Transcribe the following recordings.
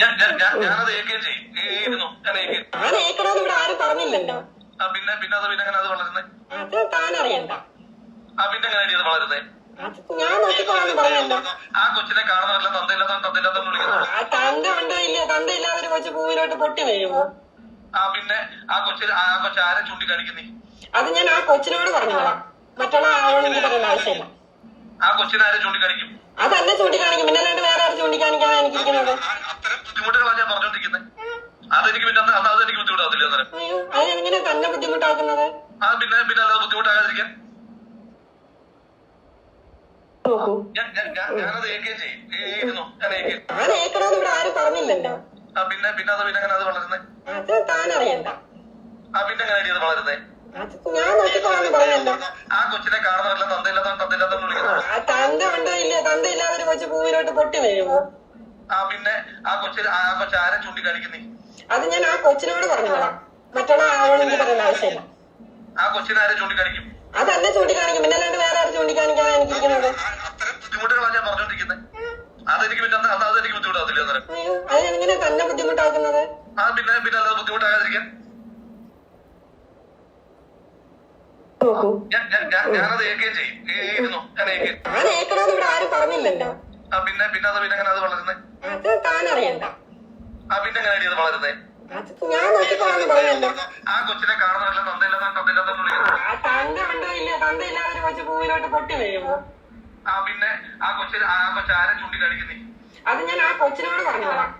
ഞാൻ ഞാനത് ഏക്കുകയും ചെയ്യും. ഇരുന്നു. ഞാൻ ഏക്കുകയും ഞാൻ ഏക്കണമെന്ന് ഇവിടെ ആരും പറഞ്ഞില്ലല്ലോ. ആ പിന്നെ പിന്നെ അത് പിന്നെ അങ്ങനെ അത് വളരുന്നേ. അത് താൻ അറിയണ്ട ആ പിന്നെ അങ്ങനെ ഇത് വളരുന്നേ? അത് ഞാൻ നോക്കിക്കോളാന്ന് പറഞ്ഞല്ലോ. ആ കൊച്ചിനെ കാണുന്നവരല്ല തന്തയില്ലാത്ത തന്തയില്ലാത്ത വിളിക്കുന്നത് ആ തന്ത ഉണ്ടോ ഇല്ലയോ തന്ത ഇല്ലാതെ ഒരു കൊച്ചു പൂവിലോട്ട് പൊട്ടി വീഴുമോ? ആ പിന്നെ ആ കൊച്ചിന് ആ കൊച്ചു ആരെ ചൂണ്ടിക്കാണിക്കുന്നേ? അത് ഞാൻ ആ കൊച്ചിനോട് പറഞ്ഞോളാം. മറ്റുള്ള ആളോട് എനിക്ക് പറയേണ്ട ആവശ്യമില്ല. ആ കൊച്ചിനെ ആരെ ചൂണ്ടിക്കാണിക്കും? അതന്നെ ചൂണ്ടിക്കാണിക്കും. പിന്നെ അല്ലാണ്ട് വേറെ ആരും ചൂണ്ടിക്കാണിക്കാൻ എനിക്കിരിക്കുന്നത്? ആ- ബുദ്ധിമുട്ടുകളാണ് ഞാൻ പറഞ്ഞോണ്ടിരിക്കുന്നത് അതെനിക്ക് പിന്നെ അന്ന് അത് അതെനിക്ക് ബുദ്ധിമുട്ടാകത്തില്ല അന്നേരം. തന്നെ ബുദ്ധിമുട്ടാക്കുന്നത്? ആ പിന്നെ പിന്നെ അല്ലാതെ ബുദ്ധിമുട്ടാകാതിരിക്കാൻ. ഞാനത് ഏക്കുകയും ചെയ്യും. ഏയിരുന്നു ഞാൻ ഏക്കണമെന്ന് ഇവിടെ ആരും പറഞ്ഞില്ലല്ലോ. ആ പിന്നെ പിന്നെ അത് പിന്നെ അങ്ങനെ അത് വളരുന്നത് അത് താൻ അറിയണ്ട ആ പിന്നെ അങ്ങനെ അത് വളരുന്നേ ആ കൊച്ചിനെ കാണുന്നവരെല്ലാം തന്തയില്ലാത്ത തന്തയില്ലാത്ത വിളിക്കുന്നു. തന്ത ഉണ്ടോ ഇല്ല ഒരു കൊച്ചു പൂവിലോട്ട് പൊട്ടി വീഴുമോ പിന്നെ ആ കൊച്ചു ആ കൊച്ചു ആരെ ചൂണ്ടിക്കാണിക്കുന്നേ? അത് ഞാൻ ആ കൊച്ചിനോട് പറഞ്ഞോളാം. മറ്റുള്ള ആളോട് എനിക്ക് പറയേണ്ട ആവശ്യമില്ല ആ കൊച്ചിനെ ആരെ ചൂണ്ടിക്കാണിക്കും? അതന്നെ ചൂണ്ടിക്കാണിക്കും. പിന്നെ അല്ലാണ്ട് വേറെ ആരും ചൂണ്ടിക്കാണിക്കാനാണ് എനിക്കിരിക്കുന്നത് ആ- അത്തരം ബുദ്ധിമുട്ടുകളാണ് ഞാൻ പറഞ്ഞോണ്ടിരിക്കുന്നത് അതെനിക്ക് പിന്നെ അത് അതെനിക്ക് ബുദ്ധിമുട്ടാകത്തില്ല അന്നേരം. അയ്യോ അതിനെങ്ങനെ തന്നെ ബുദ്ധിമുട്ടാക്കുന്നത്? ആ പിന്നെ പിന്നെ അല്ലാതെ ബുദ്ധിമുട്ടാകാതിരിക്കാൻ. ഞാൻ ഞാനത് ഏക്കുകയും ചെയ്യും. ഏയിരുന്നു ഞാൻ ഏക്കുകയും ഞാൻ ഏക്കണമെന്ന് ഇവിടെ ആരും പറഞ്ഞില്ലല്ലോ. ആ പിന്നെ പിന്നെ അത് പിന്നെ അങ്ങനെ അത് വളരുന്നത് അത് താൻ അറിയണ്ട ആ പിന്നെ എങ്ങനെ ഞാൻ നോക്കിക്കോളാന്ന് പറഞ്ഞല്ലോ ആ കൊച്ചിനെ തന്ത ഒരു കൊച്ചു പൂവിലോട്ട് പൊട്ടി വീഴുമോ? ആ പിന്നെ ആ കൊച്ചിന് ആ കൊച്ചു ആരെ ചൂണ്ടിക്കാണിക്കുന്നേ? അത് ഞാൻ ആ കൊച്ചിനോട് പറഞ്ഞോളാം.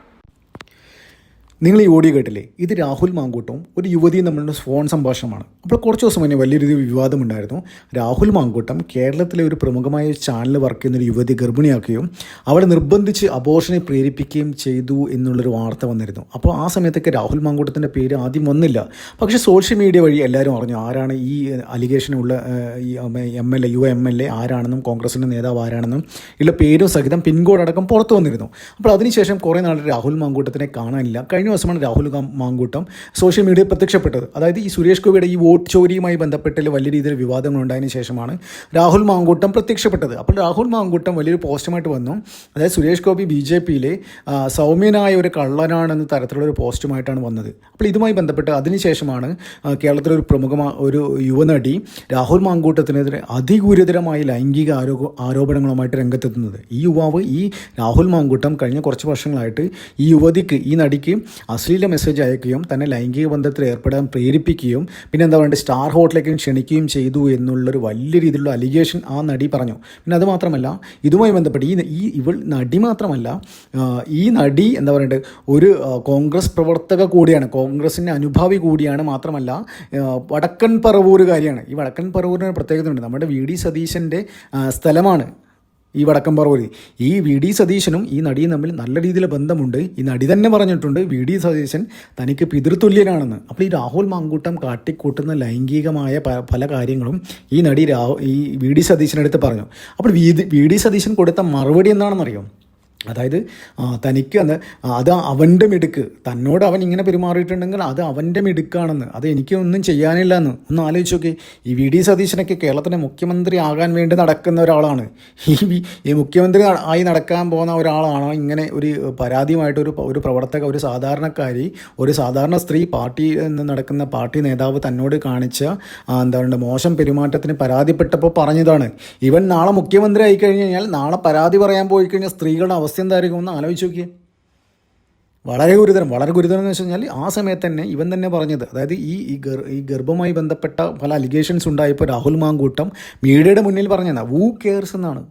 നിങ്ങൾ ഈ ഓഡിയോ കേട്ടില്ലേ? ഇത് രാഹുൽ മാങ്കൂട്ടും ഒരു യുവതിയും തമ്മിലുള്ള ഫോൺ സംഭാഷണമാണ്. അപ്പോൾ കുറച്ച് ദിവസം മുന്നേ വലിയൊരു വിവാദമുണ്ടായിരുന്നു. രാഹുൽ മാങ്കൂട്ടം കേരളത്തിലെ ഒരു പ്രമുഖമായ ചാനൽ വർക്ക് ചെയ്യുന്ന ഒരു യുവതി ഗർഭിണിയാക്കുകയും അവളെ നിർബന്ധിച്ച് അബോഷനെ പ്രേരിപ്പിക്കുകയും ചെയ്തു എന്നുള്ളൊരു വാർത്ത വന്നിരുന്നു. അപ്പോൾ ആ സമയത്തൊക്കെ രാഹുൽ മാങ്കൂട്ടത്തിന്റെ പേര് ആദ്യം വന്നില്ല. പക്ഷേ സോഷ്യൽ മീഡിയ വഴി എല്ലാവരും അറിഞ്ഞു ആരാണ് ഈ അലിഗേഷനുള്ള ഈ M L A you M L A ആരാണെന്നും കോൺഗ്രസിന്റെ നേതാവ് ആരാണെന്നും ഉള്ള പേരും സഹിതം പിൻകോഡ് അടക്കം പുറത്തു വന്നിരുന്നു. അപ്പോൾ അതിനുശേഷം കുറേ നാൾ രാഹുൽ മാങ്കൂട്ടത്തിനെ കാണാനില്ല. കഴിഞ്ഞ ദിവസമാണ് രാഹുൽ മാങ്കൂട്ടം സോഷ്യൽ മീഡിയയിൽ പ്രത്യക്ഷപ്പെട്ടത്. അതായത് ഈ സുരേഷ് ഗോപിയുടെ ഈ വോട്ട് ചോരിയുമായി ബന്ധപ്പെട്ട് വലിയ രീതിയിൽ വിവാദങ്ങൾ ഉണ്ടായതിനു ശേഷമാണ് രാഹുൽ മാങ്കൂട്ടം പ്രത്യക്ഷപ്പെട്ടത്. അപ്പോൾ രാഹുൽ മാങ്കൂട്ടം വലിയൊരു പോസ്റ്റുമായിട്ട് വന്നു. അതായത് സുരേഷ് ഗോപി ബി ജെ പിയിലെ സൗമ്യനായ ഒരു കള്ളനാണെന്ന തരത്തിലുള്ള ഒരു പോസ്റ്റുമായിട്ടാണ് വന്നത്. അപ്പോൾ ഇതുമായി ബന്ധപ്പെട്ട് അതിനുശേഷമാണ് കേരളത്തിലെ ഒരു പ്രമുഖ ഒരു യുവനടി രാഹുൽ മാങ്കൂട്ടത്തിനെതിരെ അതിഗുരുതരമായ ലൈംഗിക ആരോപ ആരോപണങ്ങളുമായിട്ട് രംഗത്തെത്തുന്നത്. ഈ യുവാവ് ഈ രാഹുൽ മാങ്കൂട്ടം കഴിഞ്ഞ കുറച്ച് വർഷങ്ങളായിട്ട് ഈ യുവതിക്ക് ഈ നടിക്ക് അശ്ലീല മെസ്സേജ് അയക്കുകയും തന്നെ ലൈംഗിക ബന്ധത്തിൽ ഏർപ്പെടാൻ പ്രേരിപ്പിക്കുകയും പിന്നെ പറയുക സ്റ്റാർ ഹോട്ടലിലേക്ക് ക്ഷണിക്കുകയും ചെയ്തു എന്നുള്ളൊരു വലിയ രീതിയിലുള്ള അലിഗേഷൻ ആ നടി പറഞ്ഞു. പിന്നെ അത് മാത്രമല്ല ഇതുമായി ബന്ധപ്പെട്ട് ഈ ഈ ഇവൾ നടി മാത്രമല്ല ഈ നടി എന്താ പറയേണ്ടത് ഒരു കോൺഗ്രസ് പ്രവർത്തക കൂടിയാണ് കോൺഗ്രസിന്റെ അനുഭാവി കൂടിയാണ് മാത്രമല്ല വടക്കൻ പറവൂർ പറവൂരുകാരിയാണ് ഈ വടക്കൻ പറവൂരിന് പ്രത്യേകത പ്രത്യേകതയുണ്ട്. നമ്മുടെ വി ഡി സതീശന്റെ സ്ഥലമാണ്. ഈ വടക്കം പറവൂര് ഈ വി ഡി സതീശനും ഈ നടിയും തമ്മിൽ നല്ല രീതിയിൽ ബന്ധമുണ്ട്. ഈ നടി തന്നെ പറഞ്ഞിട്ടുണ്ട് വി ഡി സതീശൻ തനിക്ക് പിതൃതുല്യനാണെന്ന്. അപ്പോൾ ഈ രാഹുൽ മാങ്കൂട്ടം കാട്ടിക്കൂട്ടുന്ന ലൈംഗികമായ പല കാര്യങ്ങളും ഈ നടി രാഹു ഈ വി ഡി സതീശനടുത്ത് പറഞ്ഞു. അപ്പോൾ വി വി ഡി സതീശൻ കൊടുത്ത മറുപടി എന്താണെന്നറിയോ? അതായത് തനിക്ക് അത് അത് അവന്റെ മിടുക്ക്. തന്നോട് അവൻ ഇങ്ങനെ പെരുമാറിയിട്ടുണ്ടെങ്കിൽ അത് അവന്റെ മിടുക്കാണെന്ന്. അത് എനിക്ക് ഒന്നും ചെയ്യാനില്ല എന്ന് ഒന്ന് ആലോചിച്ച് നോക്കി. ഈ വി ഡി സതീശനൊക്കെ കേരളത്തിന്റെ മുഖ്യമന്ത്രി ആകാൻ വേണ്ടി നടക്കുന്ന ഒരാളാണ്. ഈ ഈ മുഖ്യമന്ത്രി ആയി നടക്കാൻ പോകുന്ന ഒരാളാണോ? ഇങ്ങനെ ഒരു പരാതിയുമായിട്ട് ഒരു ഒരു പ്രവർത്തക ഒരു സാധാരണക്കാരി ഒരു സാധാരണ സ്ത്രീ പാർട്ടി എന്ന് നടക്കുന്ന പാർട്ടി നേതാവ് തന്നോട് കാണിച്ച എന്താ പറയുക മോശം പെരുമാറ്റത്തിന് പരാതിപ്പെട്ടപ്പോൾ പറഞ്ഞതാണ്. ഇവൻ നാളെ മുഖ്യമന്ത്രി ആയി കഴിഞ്ഞ് കഴിഞ്ഞാൽ നാളെ പരാതി പറയാൻ പോയി കഴിഞ്ഞാൽ സ്ത്രീകളുടെ അവസ്ഥ എന്തായിരിക്കും? ഒന്ന് ആലോചിച്ച് നോക്കിയേ. വളരെ ഗുരുതരം വളരെ ഗുരുതരം എന്ന് വെച്ച് കഴിഞ്ഞാൽ ആ സമയത്ത് തന്നെ ഇവൻ തന്നെ പറഞ്ഞത്. അതായത് ഈ ഈ ഈ ഗർഭവുമായി ബന്ധപ്പെട്ട പല അലിഗേഷൻസ് ഉണ്ടായപ്പോൾ രാഹുൽ മാങ്കൂട്ടം മീഡിയയുടെ മുന്നിൽ പറഞ്ഞതാണ് വൂ കെയർസ് എന്നാണ്.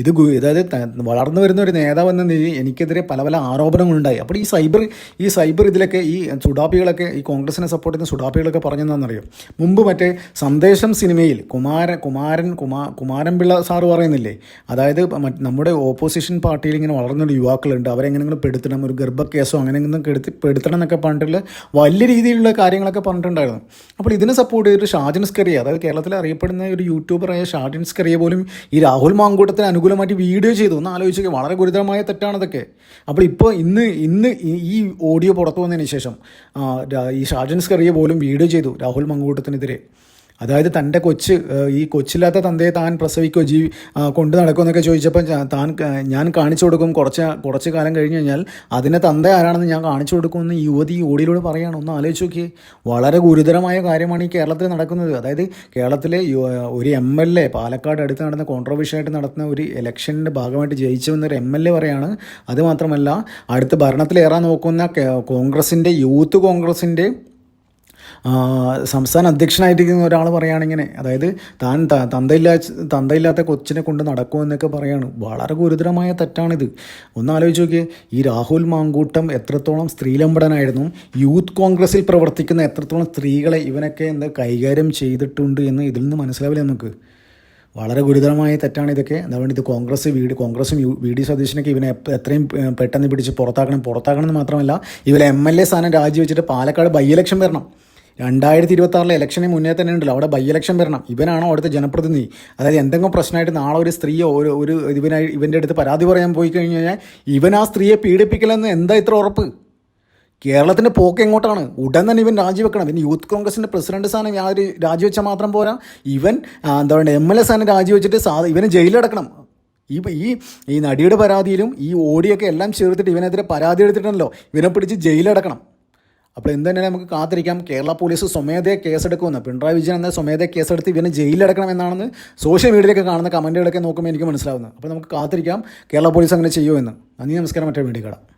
ഇത് അതായത് വളർന്നു വരുന്ന ഒരു നേതാവ് എന്ന നിലയിൽ എനിക്കെതിരെ പല പല ആരോപണങ്ങളുണ്ടായി. അപ്പോൾ ഈ സൈബർ ഈ സൈബർ ഇതിലൊക്കെ ഈ സുഡാപ്പികളൊക്കെ ഈ കോൺഗ്രസിനെ സപ്പോർട്ട് ചെയ്യുന്ന സുഡാപ്പികളൊക്കെ പറഞ്ഞെന്താണെന്നറിയോ? മുമ്പ് മറ്റേ സന്ദേശം സിനിമയിൽ കുമാര കുമാരൻ കുമാ കുമാരൻപിള്ള സാറ് പറയുന്നില്ലേ? അതായത് നമ്മുടെ ഓപ്പോസിഷൻ പാർട്ടിയിൽ ഇങ്ങനെ വളർന്നൊരു യുവാക്കളുണ്ട്. അവരെങ്ങനെങ്കിലും പെടുത്തണം? ഒരു ഗർഭക്കേസോ അങ്ങനെ എന്തെങ്കിലും കെടുത്തി പെടുത്തണം എന്നൊക്കെ പറഞ്ഞിട്ടുള്ള വലിയ രീതിയിലുള്ള കാര്യങ്ങളൊക്കെ പറഞ്ഞിട്ടുണ്ടായിരുന്നു. അപ്പോൾ ഇതിനെ സപ്പോർട്ട് ചെയ്തിട്ട് ഷാജിൻ സ്കറിയ അതായത് കേരളത്തിൽ അറിയപ്പെടുന്ന ഒരു യൂട്യൂബറായ ഷാജിൻ സ്കറിയ പോലും ഈ രാഹുൽ മാങ്കൂട്ടത്തിന് അനുകൂലമായിട്ട് വീഡിയോ ചെയ്തു. ഒന്ന് ആലോചിക്കുക വളരെ ഗുരുതരമായ തെറ്റാണതൊക്കെ അപ്പോൾ ഇപ്പോൾ ഇന്ന് ഇന്ന് ഈ ഓഡിയോ പുറത്തു വന്നതിന് ശേഷം ഈ ഷാജൻസ് കറിയെ പോലും വീഡിയോ ചെയ്തു രാഹുൽ മാങ്കൂട്ടത്തിനെതിരെ. അതായത് തന്റെ കൊച്ച് ഈ കൊച്ചില്ലാത്ത തന്തയെ താൻ പ്രസവിക്കോ ജീവി കൊണ്ടു നടക്കുമെന്നൊക്കെ ചോദിച്ചപ്പോൾ താൻ ഞാൻ കാണിച്ചു കൊടുക്കും. കുറച്ച് കുറച്ച് കാലം കഴിഞ്ഞ് കഴിഞ്ഞാൽ അതിനെ തന്ത ആരാണെന്ന് ഞാൻ കാണിച്ചു കൊടുക്കുമെന്ന് യുവതി ഓടിയിലൂടെ പറയുകയാണ്. ഒന്ന് ആലോചിച്ച് നോക്കിയേ. വളരെ ഗുരുതരമായ കാര്യമാണ് ഈ കേരളത്തിൽ നടക്കുന്നത്. അതായത് കേരളത്തിലെ ഒരു എം എൽ എ പാലക്കാട് അടുത്ത് നടന്ന കോൺട്രവേഴ്ഷ്യൽ ആയിട്ട് നടത്തുന്ന ഒരു ഇലക്ഷന്റെ ഭാഗമായിട്ട് ജയിച്ചു വന്നൊരു എം എൽ എ പറയാണ്. അതുമാത്രമല്ല അടുത്ത് ഭരണത്തിലേറാൻ നോക്കുന്ന കോൺഗ്രസിന്റെ യൂത്ത് കോൺഗ്രസിന്റെ സംസ്ഥാന അധ്യക്ഷനായിട്ടിരിക്കുന്ന ഒരാൾ പറയുകയാണിങ്ങനെ അതായത് താൻ തന്തയില്ലാ തന്തയില്ലാത്ത കൊച്ചിനെ കൊണ്ട് നടക്കുമെന്നൊക്കെ പറയാണ്. വളരെ ഗുരുതരമായ തെറ്റാണിത്. ഒന്ന് ആലോചിച്ച് നോക്കിയേ ഈ രാഹുൽ മാങ്കൂട്ടം എത്രത്തോളം സ്ത്രീലമ്പടനായിരുന്നു. യൂത്ത് കോൺഗ്രസിൽ പ്രവർത്തിക്കുന്ന എത്രത്തോളം സ്ത്രീകളെ ഇവനൊക്കെ എന്താ കൈകാര്യം ചെയ്തിട്ടുണ്ട് എന്ന് ഇതിൽ നിന്ന് മനസ്സിലാവില്ല നമുക്ക്. വളരെ ഗുരുതരമായ തെറ്റാണ് ഇതൊക്കെ. അതുകൊണ്ട് ഇത് കോൺഗ്രസ് വി ഡി കോൺഗ്രസും വി ഡി സതീശനൊക്കെ ഇവനെ എത്രയും പെട്ടെന്ന് പിടിച്ച് പുറത്താക്കണം. പുറത്താക്കണം എന്ന് മാത്രമല്ല ഇവരെ എം എൽ എ സ്ഥാനം രാജിവെച്ചിട്ട് പാലക്കാട് ബൈ ഇലക്ഷൻ വരണം. രണ്ടായിരത്തി ഇരുപത്തി ആറിലെ ഇലക്ഷന് മുന്നേ തന്നെ ഉണ്ടല്ലോ. അവിടെ ബൈ ഇലക്ഷൻ വരണം. ഇവനാണോ അവിടുത്തെ ജനപ്രതിനിധി? അതായത് എന്തെങ്കിലും പ്രശ്നമായിട്ട് നാളെ ഒരു സ്ത്രീയോ ഒരു ഒരു ഇവനായി ഇവന്റെ അടുത്ത് പരാതി പറയാൻ പോയി കഴിഞ്ഞു കഴിഞ്ഞാൽ ഇവൻ ആ സ്ത്രീയെ പീഡിപ്പിക്കലെന്ന് എന്താ ഇത്ര ഉറപ്പ്? കേരളത്തിന്റെ പോക്ക് എങ്ങോട്ടാണ്? ഉടൻ തന്നെ ഇവൻ രാജിവെക്കണം. ഇനി യൂത്ത് കോൺഗ്രസിന്റെ പ്രസിഡന്റ് സ്ഥാനം യാതൊരു രാജിവെച്ചാൽ മാത്രം പോരാ. ഇവൻ എന്താ പറയുക എം എൽ എ സ്ഥാനം രാജിവെച്ചിട്ട് സാ ഇവനെ ജയിലിലടക്കണം. ഈ ഈ ഈ നടിയുടെ പരാതിയിലും ഈ ഓടിയൊക്കെ എല്ലാം ചേർത്തിട്ട് ഇവനെതിരെ പരാതി എടുത്തിട്ടുണ്ടല്ലോ. ഇവനെ പിടിച്ച് ജയിലടക്കണം അപ്പോൾ എന്ത് തന്നെ നമുക്ക് കാത്തിരിക്കാം. കേരള പോലീസ് സ്വമേധയെ കേസെടുക്കുമെന്ന്. പിണറായി വിജയൻ എന്ന സ്വമേധയെ കേസെടുത്ത് ഇവനെ ജയിലിലടക്കണം എന്നാണെന്ന് സോഷ്യൽ മീഡിയയിലൊക്കെ കാണുന്ന കമന്റുകളൊക്കെ നോക്കുമ്പോൾ എനിക്ക് മനസ്സിലാവുന്നത്. അപ്പോൾ നമുക്ക് കാത്തിരിക്കാം. കേരള പോലീസ് അങ്ങനെ ചെയ്യുമെന്ന് നന്ദി നമസ്കാരം. മറ്റേ വീഡിയോ കാണാം.